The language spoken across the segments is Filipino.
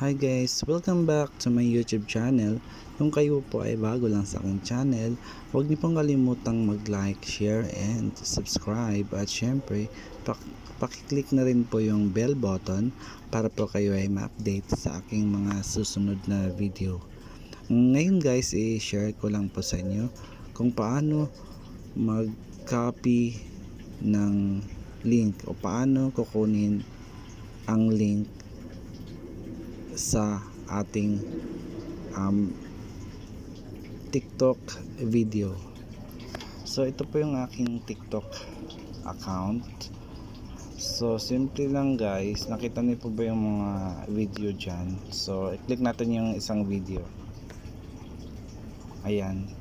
Hi guys! Welcome back to my YouTube channel. Kung kayo po ay bago lang sa aking channel, huwag niyo pong kalimutang mag-like, share, and subscribe. At syempre, pak pakiclick na rin po yung bell button para po kayo ay ma-update sa aking mga susunod na video. Ngayon guys, i-share ko lang po sa inyo kung paano mag-copy ng link o paano kukunin ang link sa ating um, TikTok video. So ito po yung aking TikTok account. So simple lang guys, nakita niyo po ba yung mga video dyan? So i-click natin yung isang video. Ayan.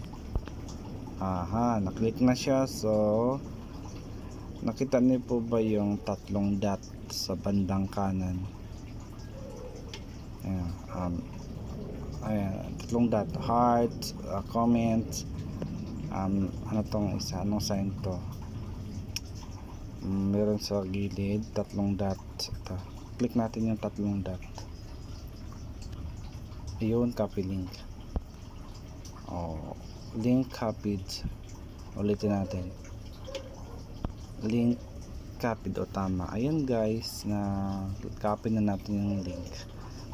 Aha, naklik na siya. So nakita niyo po ba yung tatlong dot sa bandang kanan? Um, ayan, tatlong dot, heart, uh, comment, um, ano tong isa, anong sign to? Mm, meron sa gilid, tatlong dot, ito. Click natin yung tatlong dot. Ayun, copy link. Oh, link copied. Ulitin natin. Link copied o tama. Ayun guys, na copy na natin yung link.